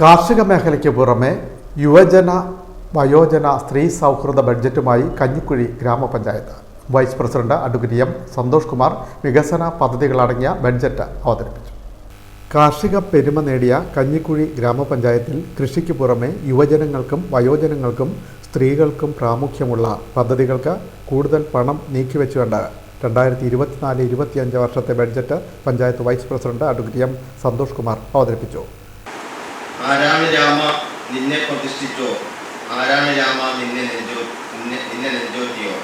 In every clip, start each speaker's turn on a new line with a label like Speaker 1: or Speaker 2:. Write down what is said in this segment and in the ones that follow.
Speaker 1: കാർഷിക മേഖലയ്ക്ക് പുറമെ യുവജന വയോജന സ്ത്രീ സൗഹൃദ ബഡ്ജറ്റുമായി കഞ്ഞിക്കുഴി ഗ്രാമപഞ്ചായത്ത്. Vice president advocate M Santhosh Kumar വികസന പദ്ധതികളടങ്ങിയ ബഡ്ജറ്റ് അവതരിപ്പിച്ചു. കാർഷിക പെരുമ നേടിയ കഞ്ഞിക്കുഴി ഗ്രാമപഞ്ചായത്തിൽ കൃഷിക്ക് പുറമെ യുവജനങ്ങൾക്കും വയോജനങ്ങൾക്കും സ്ത്രീകൾക്കും പ്രാമുഖ്യമുള്ള പദ്ധതികൾക്ക് കൂടുതൽ പണം നീക്കിവെച്ചുകൊണ്ട് രണ്ടായിരത്തി ഇരുപത്തിനാല് ഇരുപത്തിയഞ്ച് വർഷത്തെ budget panchayat vice president advocate M Santhosh Kumar അവതരിപ്പിച്ചു.
Speaker 2: ആരാണ് രാമ നിന്നെ പ്രതിഷ്ഠിച്ചോ? ആരാണ് രാമ നിന്നെ നെഞ്ചോ നിന്നെ നിന്നെ നെഞ്ചോറ്റിയോ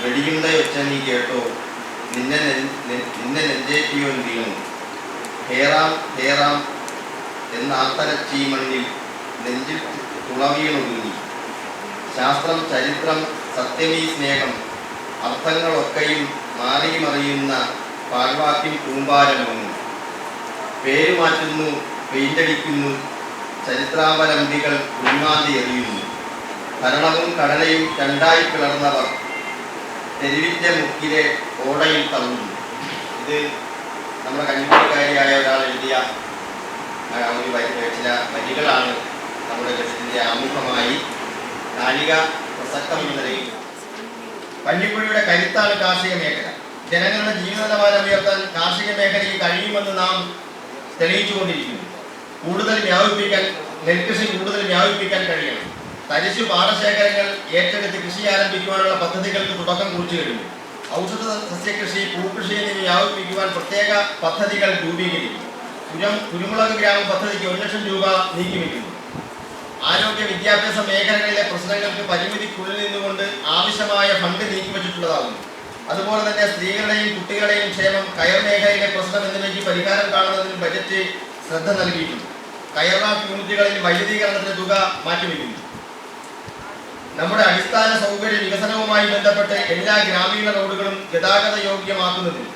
Speaker 2: വെടിയുണ്ട വെച്ച നീ കേട്ടോ? നിന്നെ നിന്നെ നെഞ്ചേറ്റിയോ വീണു. ഹേറാം ഹേറാം എന്ന ആത്തരച്ചീ മണ്ണിൽ നെഞ്ചിൽ തുളവീണൊതുങ്ങി ശാസ്ത്രം ചരിത്രം സത്യമീ സ്നേഹം. അർത്ഥങ്ങളൊക്കെയും മാറി മറിയുന്ന പാഴ്വാക്യം കൂമ്പാരമൊന്നും. പേര് മാറ്റുന്നു പെയിന്റടിക്കുന്നു ചരിത്രാവലംബികൾ ഉന്മാതി എറിയുന്നു. ഭരണവും കടലയും രണ്ടായി പിളർന്നവർ തെരുവിന്റെ മുക്കിലെ ഓടയിൽ തള്ളുന്നു. ഇത് നമ്മുടെ കഞ്ഞിപ്പുറക്കാരിയായ ഒരാൾ എഴുതിയ ഒരു ചില വരികളാണ് നമ്മുടെ ഗസറ്റിന്റെ ആമുഖമായി. കാലിക പ്രസക്തം എന്ന നിലയിൽ കഞ്ഞിക്കുഴിയുടെ കരുത്താണ് കാർഷിക മേഖല. ജനങ്ങളുടെ ജീവിത നിലവാരം ഉയർത്താൻ കാർഷിക മേഖലയ്ക്ക് കഴിയുമെന്ന് നാം തെളിയിച്ചുകൊണ്ടിരിക്കുന്നു. കൂടുതൽ വ്യാപിപ്പിക്കാൻ നെൽകൃഷി കൂടുതൽ വ്യാപിപ്പിക്കാൻ കഴിയണം. തരിശു പാടശേഖരങ്ങൾ ഏറ്റെടുത്ത് കൃഷി ആരംഭിക്കുവാനുള്ള പദ്ധതികൾക്ക് തുടക്കം കുറിച്ചു കഴിഞ്ഞു. ഔഷധ സസ്യകൃഷി പൂക്കൃഷി എന്നിവ വ്യാപിപ്പിക്കുവാൻ പ്രത്യേക പദ്ധതികൾ രൂപീകരിക്കും. കുരം കുരുമുളക് ഗ്രാമ പദ്ധതിക്ക് ഒരു ലക്ഷം രൂപ നീക്കിവെക്കുന്നു. ആരോഗ്യ വിദ്യാഭ്യാസ മേഖലകളിലെ പ്രശ്നങ്ങൾക്ക് പരിമിതിക്കുള്ളിൽ നിന്നുകൊണ്ട് ആവശ്യമായ ഫണ്ട് നീക്കിവച്ചിട്ടുള്ളതാകുന്നു. അതുപോലെ തന്നെ സ്ത്രീകളുടെയും കുട്ടികളുടെയും ക്ഷേമം കയർ മേഖലയിലെ പ്രശ്നം എന്നിവയ്ക്ക് പരിഹാരം കാണുന്നതിന് ബജറ്റ് ശ്രദ്ധ നൽകിയിട്ടുണ്ട്. കയർനാട്ട് യൂണിറ്റുകളിൽ വൈദ്യുതീകരണത്തിന് തുക മാറ്റിവെക്കുന്നു. നമ്മുടെ അടിസ്ഥാന സൗകര്യ വികസനവുമായി ബന്ധപ്പെട്ട് എല്ലാ ഗ്രാമീണ റോഡുകളും ഗതാഗത യോഗ്യമാക്കുന്നതിന്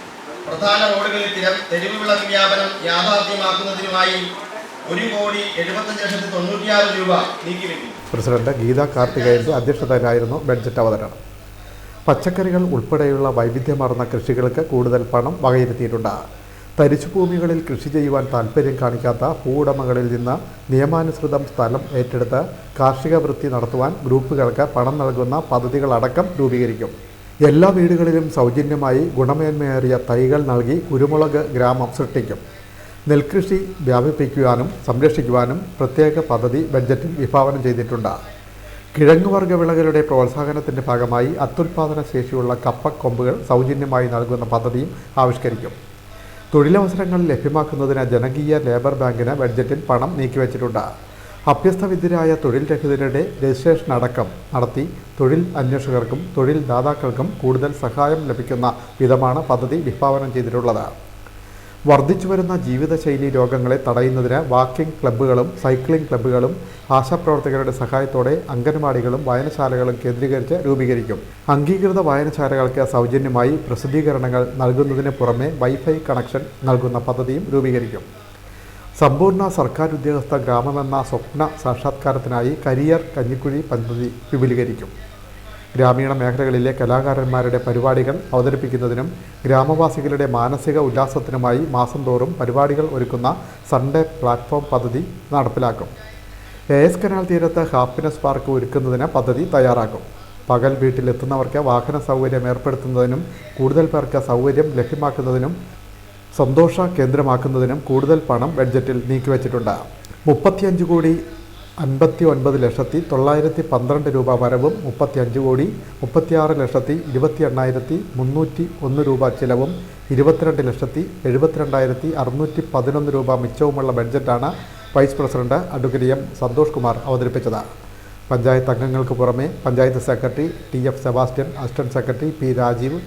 Speaker 2: പ്രധാന റോഡുകളിൽ തിരം തെരുവ് വിളക്ക് വ്യാപനം യാഥാർത്ഥ്യമാക്കുന്നതിനുമായി ഒരു കോടി എഴുപത്തഞ്ച് ലക്ഷത്തി തൊണ്ണൂറ്റിയാറ് രൂപ നീക്കിവെക്കുന്നു.
Speaker 1: പ്രസിഡന്റ് ഗീത കാർത്തികേയന്റെ അധ്യക്ഷതയിലായിരുന്നു ബഡ്ജറ്റ് അവതരണം. പച്ചക്കറികൾ ഉൾപ്പെടെയുള്ള വൈവിധ്യമാർന്ന കൃഷികൾക്ക് കൂടുതൽ പണം വകയിരുത്തിയിട്ടുണ്ട്. തരിശുഭൂമികളിൽ കൃഷി ചെയ്യുവാൻ താൽപ്പര്യം കാണിക്കാത്ത ഭൂവുടമകളിൽ നിന്ന് നിയമാനുസൃതം സ്ഥലം ഏറ്റെടുത്ത് കാർഷിക വൃത്തി നടത്തുവാൻ ഗ്രൂപ്പുകൾക്ക് പണം നൽകുന്ന പദ്ധതികളടക്കം രൂപീകരിക്കും. എല്ലാ വീടുകളിലും സൗജന്യമായി ഗുണമേന്മയേറിയ തൈകൾ നൽകി കുരുമുളക് ഗ്രാമം സൃഷ്ടിക്കും. നെൽകൃഷി വ്യാപിപ്പിക്കുവാനും സംരക്ഷിക്കുവാനും പ്രത്യേക പദ്ധതി ബഡ്ജറ്റിൽ വിഭാവനം ചെയ്തിട്ടുണ്ട്. കിഴങ്ങുവർഗ വിളകളുടെ പ്രോത്സാഹനത്തിന്റെ ഭാഗമായി അത്യുൽപാദന ശേഷിയുള്ള കപ്പക്കൊമ്പുകൾ സൗജന്യമായി നൽകുന്ന പദ്ധതിയും ആവിഷ്കരിക്കും. തൊഴിലവസരങ്ങൾ ലഭ്യമാക്കുന്നതിന് ജനകീയ ലേബർ ബാങ്കിന് ബഡ്ജറ്റിൽ പണം നീക്കിവച്ചിട്ടുണ്ട്. അഭ്യസ്തവിദ്യരായ തൊഴിൽ രഹിതരുടെ രജിസ്ട്രേഷൻ അടക്കം നടത്തി തൊഴിൽ അന്വേഷകർക്കും തൊഴിൽ ദാതാക്കൾക്കും കൂടുതൽ സഹായം ലഭിക്കുന്ന വിധമാണ് പദ്ധതി വിഭാവനം ചെയ്തിട്ടുള്ളത്. വർദ്ധിച്ചുവരുന്ന ജീവിതശൈലി രോഗങ്ങളെ തടയുന്നതിന് വാക്കിംഗ് ക്ലബ്ബുകളും സൈക്ലിംഗ് ക്ലബ്ബുകളും ആശാപ്രവർത്തകരുടെ സഹായത്തോടെ അംഗൻവാടികളും വായനശാലകളും കേന്ദ്രീകരിച്ച് രൂപീകരിക്കും. അംഗീകൃത വായനശാലകൾക്ക് സൗജന്യമായി പ്രസിദ്ധീകരണങ്ങൾ നൽകുന്നതിന് പുറമെ വൈഫൈ കണക്ഷൻ നൽകുന്ന പദ്ധതിയും രൂപീകരിക്കും. സമ്പൂർണ സർക്കാർ ഉദ്യോഗസ്ഥ ഗ്രാമമെന്ന സ്വപ്ന സാക്ഷാത്കാരത്തിനായി കരിയർ കഞ്ഞിക്കുഴി പദ്ധതി വിപുലീകരിക്കും. ഗ്രാമീണ മേഖലകളിലെ കലാകാരന്മാരുടെ പരിപാടികൾ അവതരിപ്പിക്കുന്നതിനും ഗ്രാമവാസികളുടെ മാനസിക ഉല്ലാസത്തിനുമായി മാസം തോറും പരിപാടികൾ ഒരുക്കുന്ന സൺഡേ പ്ലാറ്റ്ഫോം പദ്ധതി നടപ്പിലാക്കും. എ എസ് കനാൽ തീരത്ത് ഹാപ്പിനെസ് പാർക്ക് ഒരുക്കുന്നതിന് പദ്ധതി തയ്യാറാക്കും. പകൽ വീട്ടിലെത്തുന്നവർക്ക് വാഹന സൗകര്യം ഏർപ്പെടുത്തുന്നതിനും കൂടുതൽ പേർക്ക് സൗകര്യം ലഭ്യമാക്കുന്നതിനും സന്തോഷ കേന്ദ്രമാക്കുന്നതിനും കൂടുതൽ പണം ബഡ്ജറ്റിൽ നീക്കിവച്ചിട്ടുണ്ട്. മുപ്പത്തിയഞ്ച് കോടി അൻപത്തി ഒൻപത് ലക്ഷത്തി തൊള്ളായിരത്തി പന്ത്രണ്ട് രൂപ വരവും മുപ്പത്തിയഞ്ച് കോടി മുപ്പത്തിയാറ് ലക്ഷത്തി ഇരുപത്തി എണ്ണായിരത്തി മുന്നൂറ്റി ഒന്ന് രൂപ ചിലവും ഇരുപത്തിരണ്ട് ലക്ഷത്തി എഴുപത്തിരണ്ടായിരത്തി അറുന്നൂറ്റി പതിനൊന്ന് രൂപ മിച്ചവുമുള്ള ബഡ്ജറ്റാണ് vice president advocate M Santhosh Kumar അവതരിപ്പിച്ചത്. പഞ്ചായത്ത് അംഗങ്ങൾക്ക് പുറമെ panchayat secretary T F Sebastian assistant secretary P Rajeev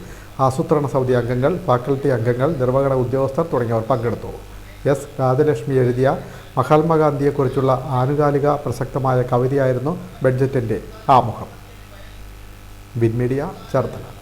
Speaker 1: ആസൂത്രണ സമിതി അംഗങ്ങൾ ഫാക്കൽറ്റി അംഗങ്ങൾ നിർവഹണ ഉദ്യോഗസ്ഥർ തുടങ്ങിയവർ പങ്കെടുത്തു. എസ് രാജലക്ഷ്മി എഴുതിയ മഹാത്മാഗാന്ധിയെക്കുറിച്ചുള്ള ആനുകാലിക പ്രസക്തമായ കവിതയായിരുന്നു ബഡ്ജറ്റിന്റെ ആമുഖം. ബിൻ മീഡിയ ചേർത്തല.